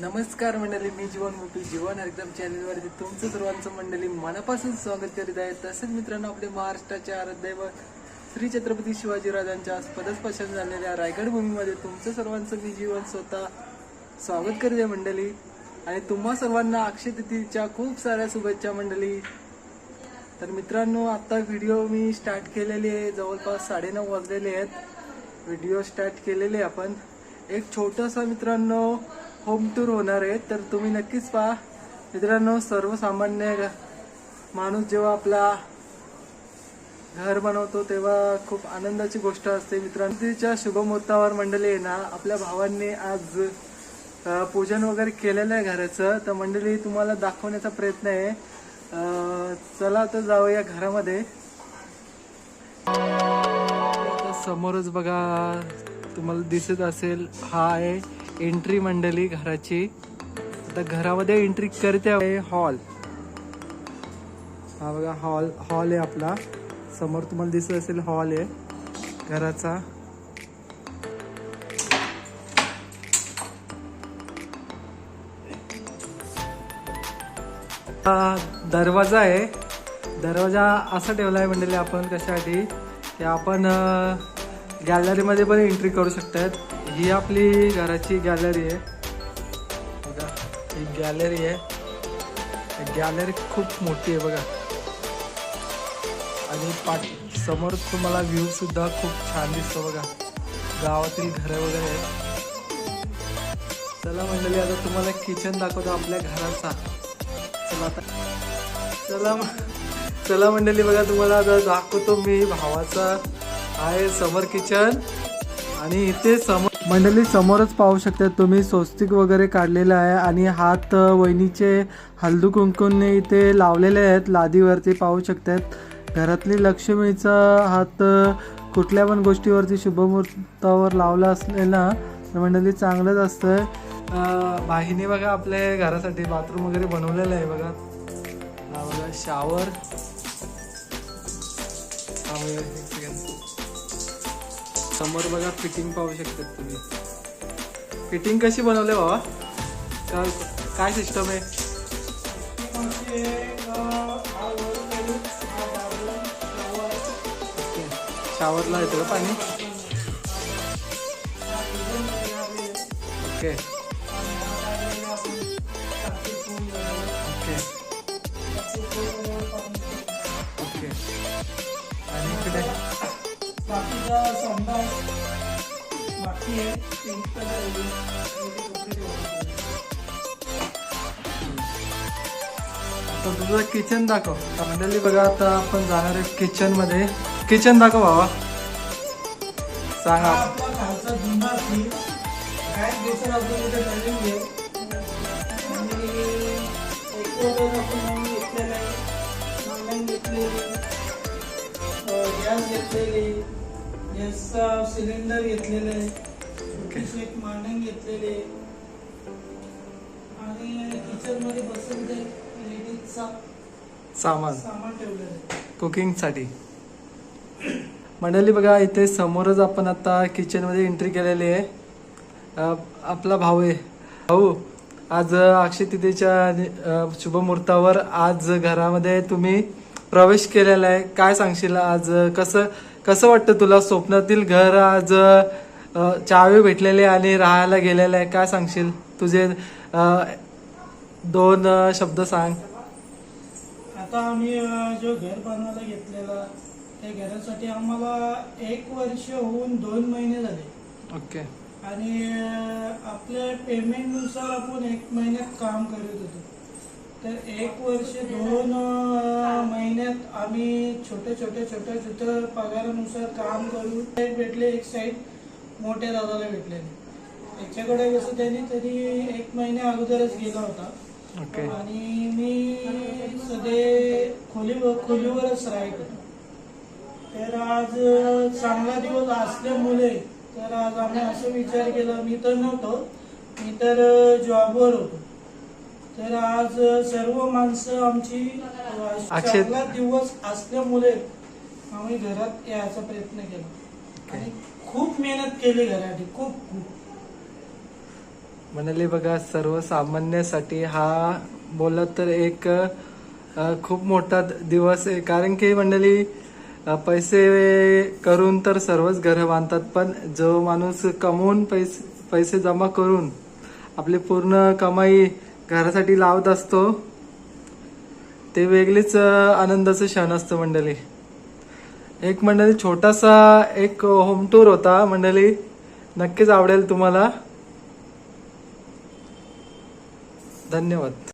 नमस्कार मंडळी मी जीवन मुपी जीवन एकदम चॅनलवरती तुमचं सर्वांचं मंडळी मनापासून स्वागत करीत आहे. तसेच मित्रांनो आपले महाराष्ट्राचे आराध्यवर श्री छत्रपती शिवाजीराजांच्या राजांच्या पदस्पर्शन झालेल्या रायगड भूमीमध्ये तुमचं सर्वांचं मी जीवन स्वतः स्वागत करीत आहे मंडळी. आणि तुम्हा सर्वांना अक्षय तिथीच्या खूप साऱ्या शुभेच्छा मंडळी. तर मित्रांनो आता व्हिडिओ मी स्टार्ट केलेली आहे. जवळपास साडेनऊ वाजलेले आहेत. व्हिडिओ स्टार्ट केलेले आहे आपण. एक छोटासा मित्रांनो होम टूर होणार आहे तर तुम्ही नक्कीच पहा. मित्रांनो सर्वसामान्य माणूस जेव्हा आपला घर बनवतो तेव्हा खूप आनंदाची गोष्ट असते. मित्रांनो शुभमुहूर्तावर मंडळी आहे ना आपल्या भावांनी आज पूजन वगैरे केलेलं आहे घराचं. तर मंडळी तुम्हाला दाखवण्याचा प्रयत्न आहे. चला तर जाऊया घरामध्ये. समोरच बघा तुम्हाला दिसत असेल हा आहे एंट्री मंडळी घराची. आता घरामध्ये एंट्री करते हॉल. हा बघा हॉल हॉल आहे आपला. समोर तुम्हाला दिसत असेल हॉल आहे. घराचा. हा दरवाजा आहे. दरवाजा असा ठेवला आहे मंडळी आपण कशासाठी? की आपण गॅलरीमध्ये पण एंट्री करू शकतात. ही आपली घराची गॅलरी आहे. बघा ही गॅलरी आहे. गॅलरी खूप मोठी आहे बघा. आणि पाठ समोर तुम्हाला व्ह्यूसुद्धा खूप छान दिसतो बघा. गावातील घरं वगैरे आहे चला मंडळी आता तुम्हाला किचन दाखवतो आपल्या घराचा. चला आता चला चला मंडळी बघा तुम्हाला आता दाखवतो मी भावाचा आहे समर किचन. आणि इथे समोर मंडळी समोरच पाहू शकता तुम्ही स्वस्तिक वगैरे काढलेलं आहे. आणि हात वहिनीचे हल्दू कुंकूने इथे लावलेले आहेत. लादीवरती पाहू शकतात घरातली लक्ष्मीचा हात कुठल्या पण गोष्टीवरती शुभमुहूर्तावर लावला असलेला तर मंडळी चांगलंच असतं बाहिनी बघा आपल्या घरासाठी बाथरूम वगैरे बनवलेलं आहे बघा. हा बघा शावर समोर बघा फिटिंग पाहू शकतात तुम्ही. फिटिंग कशी बनवले बाबा? काय काय सिस्टम आहे? शावरला येतं पाणी. Okay okay. बाकीचा बाकी आहे ते आता तुझं किचन दाखव. मंडळी बघा आता आपण जाणार आहे किचनमध्ये. किचन दाखव बाबा. सांगा. जुना बेसन आपण इथे आपण घेतलेली गॅस घेतलेली. गॅसचा सिलेंडर घेतलेलं आहे. छोटीशी एक मांडण घेतलेली आणि किचनमध्ये बसून ते लेडीजचा सामान. सामान ठेवलेलं आहे. कुकिंगसाठी मंडळी बघा इथे समोरच आपण आता किचनमध्ये एंट्री केलेली आहे. आपला भाऊ आहे. भाऊ आज अक्षय तिथीच्या शुभमुहूर्तावर आज घरामध्ये तुम्ही प्रवेश केलेला आहे. काय सांगशील आज? कसं कसं वाटतं तुला स्वप्नातील घर आज चावी भेटलेले आणि राहायला गेलेलं आहे? काय सांगशील? तुझे दोन शब्द सांग. आता आम्ही जो घर बनवायला घेतलेला त्या घरासाठी आम्हाला एक वर्ष होऊन दोन महिने झाले. ओके. आणि आपल्या पेमेंटनुसार आपण एक महिन्यात काम करत होतो. तर एक वर्ष दोन महिन्यात आम्ही छोटे छोटे छोटे छोटे पगारानुसार काम करून एक भेटले एक साईड मोठ्या दादाला भेटलेले त्याच्याकडे कसं त्यांनी तरी एक महिन्या अगोदरच गेला होता. आणि मी सध्या खोली खोलीवरच राहत होतो. तर आज चांगला दिवस असल्यामुळे तर आज आम्ही असं विचार केला मी तर नव्हतो मी तर जॉबवर होतो. तर आज सर्व माणसं आमची अक्षय- चांगला दिवस असल्यामुळे आम्ही घरात यायचा प्रयत्न केला. आणि खूप मेहनत केली घरासाठी खूप खूप. म्हणाले बघा सर्वसामान्यासाठी हा बोलत तर एक खूप मोठा दिवस आहे. कारण की मंडळी पैसे करून तर सर्वच घरं बांधतात पण जो माणूस कमवून पैसे पैसे जमा करून आपली पूर्ण कमाई घरासाठी लावत असतो. ते वेगळीच आनंदाचं क्षण असतं मंडळी. एक मंडळी छोटासा एक होम टूर होता. मंडळी नक्कीच आवडेल तुम्हाला. धन्यवाद.